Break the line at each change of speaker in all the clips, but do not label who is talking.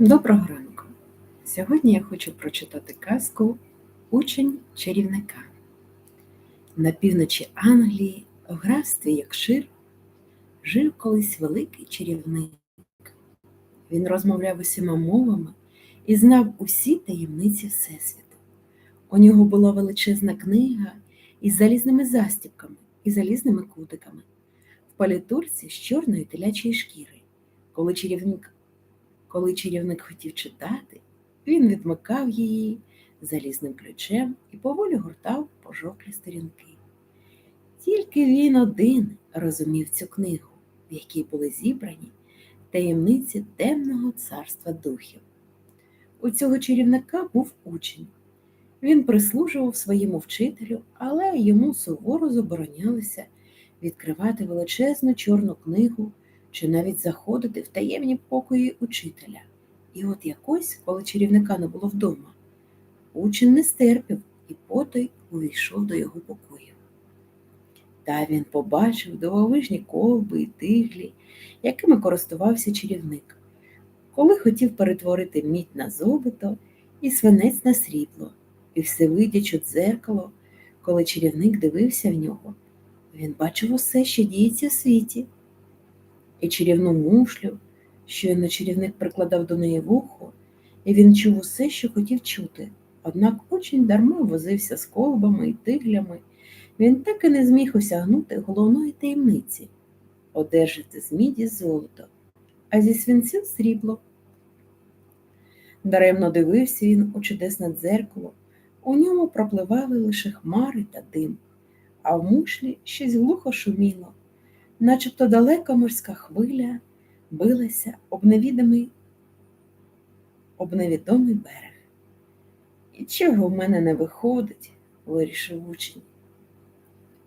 Доброго ранку! Сьогодні я хочу прочитати казку Учень чарівника. На півночі Англії, в графстві Якшир, жив колись великий чарівник. Він розмовляв усіма мовами і знав усі таємниці Всесвіту. У нього була величезна книга із залізними застібками і залізними кутиками, в палітурці з чорної телячої шкіри. Коли чарівник коли чарівник хотів читати, він відмикав її залізним ключем і поволі гортав пожовклі сторінки. Тільки він один розумів цю книгу, в якій були зібрані таємниці темного царства духів. У цього чарівника був учень. Він прислужував своєму вчителю, але йому суворо заборонялося відкривати величезну чорну книгу чи навіть заходити в таємні покої учителя. І от якось, коли чарівника не було вдома, учень не стерпів і потай увійшов до його покою. Та він побачив дивовижні ковби і тиглі, якими користувався чарівник, коли хотів перетворити мідь на золото і свинець на срібло, і всевидячу дзеркало, коли чарівник дивився в нього, він бачив усе, що діється в світі і чарівну мушлю, щойно чарівник прикладав до неї вухо, і він чув усе, що хотів чути, однак очень дарма возився з колбами і тиглями, він так і не зміг осягнути головної таємниці одержати з міді золото, а зі свинців срібло. Даремно дивився він у чудесне дзеркало, у ньому пропливали лише хмари та дим, а в мушлі щось глухо шуміло начебто далека морська хвиля билася об невідомий, об невідомий берег. І чого в мене не виходить, вирішив учень,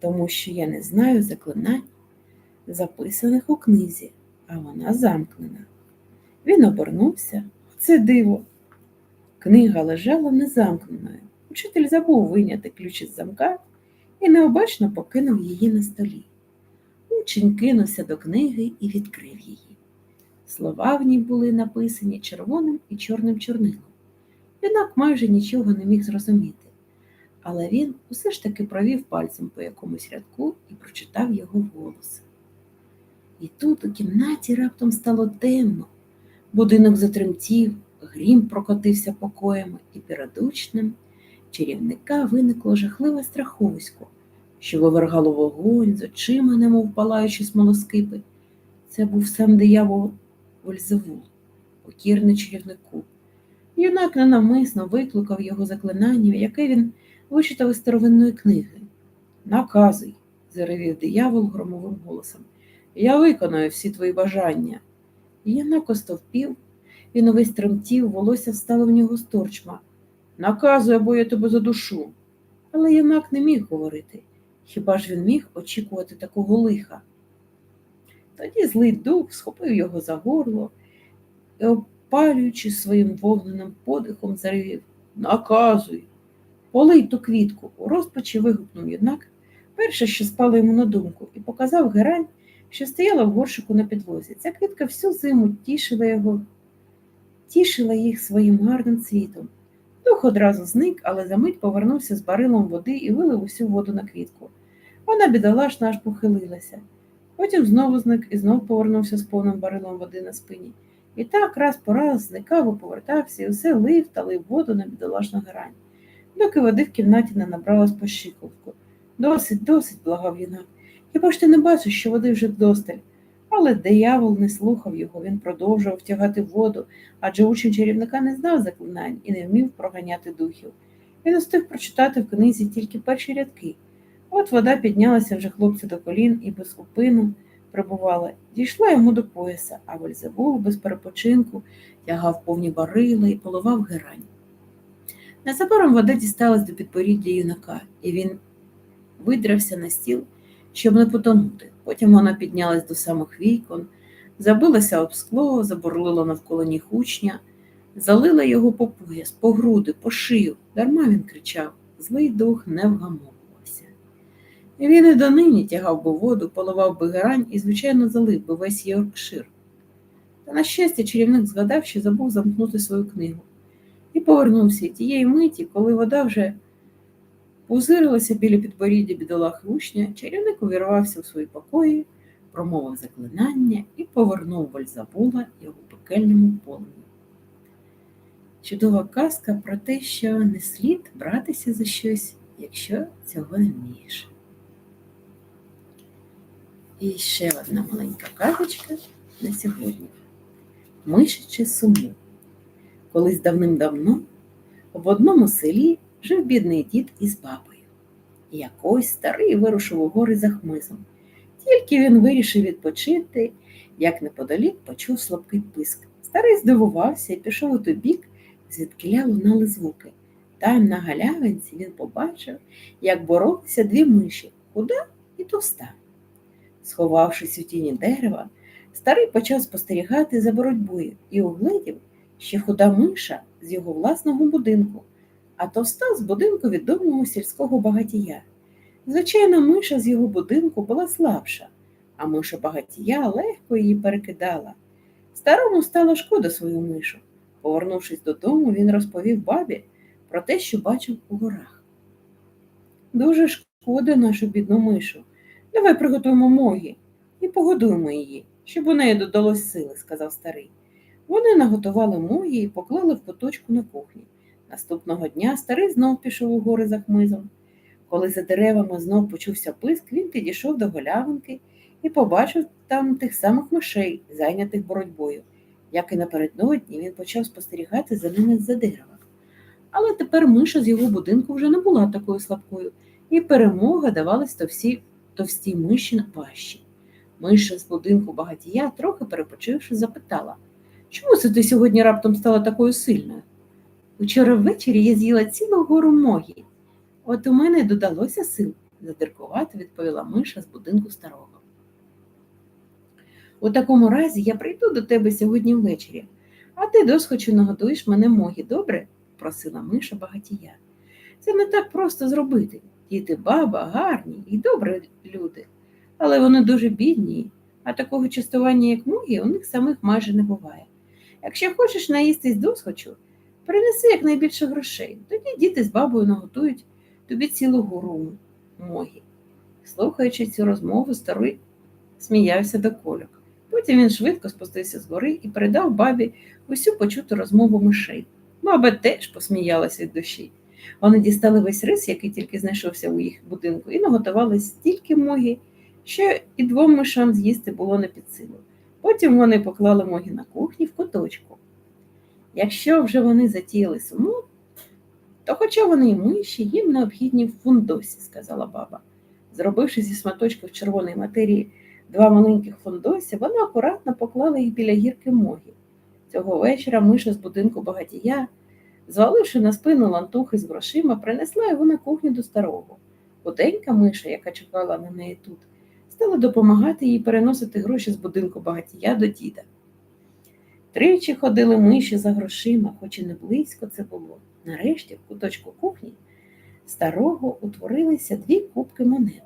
тому що я не знаю заклинань, записаних у книзі, а вона замкнена. Він обернувся це диво. Книга лежала незамкненою. Учитель забув вийняти ключ із замка і необачно покинув її на столі. Учень кинувся до книги і відкрив її. Слова в ній були написані червоним і чорним чорнилом. Юнак майже нічого не міг зрозуміти, але він усе ж таки провів пальцем по якомусь рядку і прочитав його голос. І тут у кімнаті раптом стало темно, будинок затремтів, грім прокотився покоями, і перед учнем чарівника виникло жахливе страховисько що вивергало вогонь з очима, немов палаючи смолоскипи. Це був сам диявол Вользевул, покірний чарівнику. Юнак ненавмисно викликав його заклинання, яке він вичитав із старовинної книги. Наказуй, заревів диявол громовим голосом. Я виконаю всі твої бажання. Юнак остовпів, він увесь тремтів, волосся встало в нього з торчма. Наказуй, або я тебе задушу. Але юнак не міг говорити. Хіба ж він міг очікувати такого лиха? Тоді злий дух схопив його за горло і, опалюючи своїм вогненим подихом, заревів Наказуй, полий ту квітку, у розпачі вигукнув юнак, перше, що спало йому на думку, і показав герань, що стояла в горшику на підлозі. Ця квітка всю зиму тішила його, тішила їх своїм гарним цвітом. Дух одразу зник, але за мить повернувся з барилом води і вилив усю воду на квітку. Вона бідолашна аж похилилася. Потім знову зник і знов повернувся з повним барилом води на спині. І так раз по раз зникав і повертався, і все лив та лив воду на бідолашну грань, доки води в кімнаті не набралась по щиколотку. Досить, досить, благав юнак. Хіба ж ти не бачиш, що води вже вдосталь? Але диявол не слухав його, він продовжував втягати воду, адже учень чарівника не знав заклинань і не вмів проганяти духів. Він устиг прочитати в книзі тільки перші рядки. От вода піднялася вже хлопцю до колін і без упину прибувала, дійшла йому до пояса, а Вельзевул без перепочинку тягав повні барила і поливав герань. Незабаром вода дісталась до підборіддя юнака, і він видрався на стіл, щоб не потонути. Потім вона піднялась до самих вікон, забилася об скло, заборлила навколо ніг учня, залила його по пояс, по груди, по шию. Дарма він кричав Злий дух не вгамов. Він і донині тягав би воду, поливав би герань і, звичайно, залив би весь Йоркшир. Та, на щастя, чарівник згадав, що забув замкнути свою книгу, і повернувся І тієї миті, коли вода вже пузирилася біля підборіддя бідолахи учня, чарівник увірвався у свої покої, промовив заклинання і повернув Вальзабула його пекельному полум'ю. Чудова казка про те, що не слід братися за щось, якщо цього не вмієш. І ще одна маленька казочка на сьогодні. Мишаче суму. Колись давним-давно в одному селі жив бідний дід із бабою. Якось старий вирушив у гори за хмизом. Тільки він вирішив відпочити, як неподалік почув слабкий писк. Старий здивувався і пішов у той бік, звідкиля лунали звуки. Там, на галявинці, він побачив, як боролися дві миші худа і товста. Сховавшись у тіні дерева, старий почав спостерігати за боротьбою і угледів, що худа миша з його власного будинку, а товста з будинку відомого сільського багатія. Звичайно, миша з його будинку була слабша, а миша багатія легко її перекидала. Старому стало шкода свою мишу. Повернувшись додому, він розповів бабі про те, що бачив у горах. Дуже шкода нашу бідну мишу. Давай приготуємо могі і погодуємо її, щоб у неї додалось сили, сказав старий. Вони наготували могі і поклали в куточку на кухні. Наступного дня старий знов пішов у гори за хмизом. Коли за деревами знов почувся писк, він підійшов до голявинки і побачив там тих самих мишей, зайнятих боротьбою. Як і напередодні, він почав спостерігати за ними з-за дерева. Але тепер миша з його будинку вже не була такою слабкою, і перемога давалась товсі, товстій миші на важчі. Миша з будинку багатія, трохи перепочивши, запитала Чому це ти сьогодні раптом стала такою сильною? Учора ввечері я з'їла цілу гору могі. От у мене додалося сил, задиркувато відповіла миша з будинку старого. У такому разі я прийду до тебе сьогодні ввечері, а ти досхочу нагодуєш мене могі, добре? просила миша багатія. Це не так просто зробити. Діти баба гарні і добрі люди, але вони дуже бідні, а такого частування, як могі, у них самих майже не буває. Якщо хочеш наїстись досхочу, принеси якнайбільше грошей, тоді діти з бабою наготують тобі цілу гору могі. Слухаючи цю розмову, старий сміявся до кольок. Потім він швидко спустився з гори і передав бабі усю почуту розмову мишей. Баба теж посміялась від душі. Вони дістали весь рис, який тільки знайшовся у їх будинку, і наготували стільки могі, що і двом мишам з'їсти було не під силу. Потім вони поклали могі на кухні в куточку. Якщо вже вони затіяли суму, то хоча вони й миші, їм необхідні в фундосі, сказала баба. Зробивши зі сматочків червоної матерії два маленьких фундосі, вона акуратно поклала їх біля гірки могі. Цього вечора миша з будинку багатія, зваливши на спину лантухи з грошима, принесла його на кухню до старого. Худенька миша, яка чекала на неї тут, стала допомагати їй переносити гроші з будинку багатія до діда. Тричі ходили миші за грошима, хоч і не близько це було. Нарешті, в куточку кухні, старого утворилися дві кубки монет,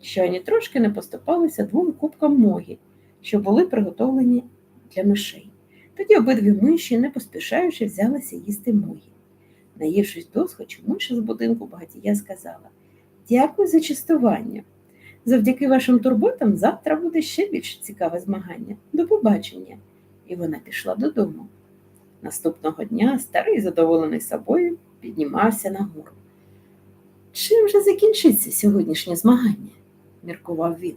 що ані трошки не поступалися двом кубкам могі, що були приготовлені для мишей. Тоді обидві миші, не поспішаючи, взялися їсти могі. Наївшись досхочу, миша з будинку багатія сказала Дякую за частування. Завдяки вашим турботам завтра буде ще більш цікаве змагання. До побачення. І вона пішла додому. Наступного дня старий, задоволений собою, піднімався на гору. Чим же закінчиться сьогоднішнє змагання? міркував він.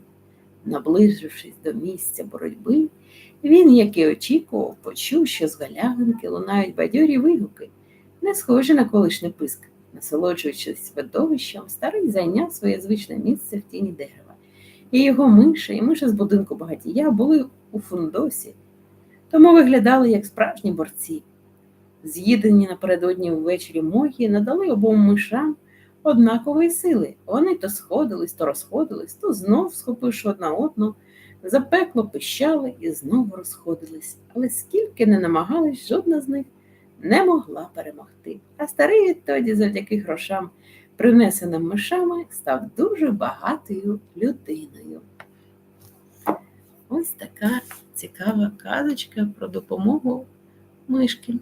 Наближившись до місця боротьби, він, як і очікував, почув, що з галявинки лунають бадьорі вигуки, не схожі на колишній писк. Насолоджуючись видовищем, старий зайняв своє звичне місце в тіні дерева. І його миша, і миша з будинку багатія були у фундосі, тому виглядали як справжні борці. З'їдені напередодні ввечері могі надали обом мишам однакової сили. Вони то сходились, то розходились, то знов, схопивши одна одну, запекло пищали і знову розходились. Але скільки не намагались, жодна з них не могла перемогти. А старий відтоді, завдяки грошам, принесеним мишами, став дуже багатою людиною. Ось така цікава казочка про допомогу мишки.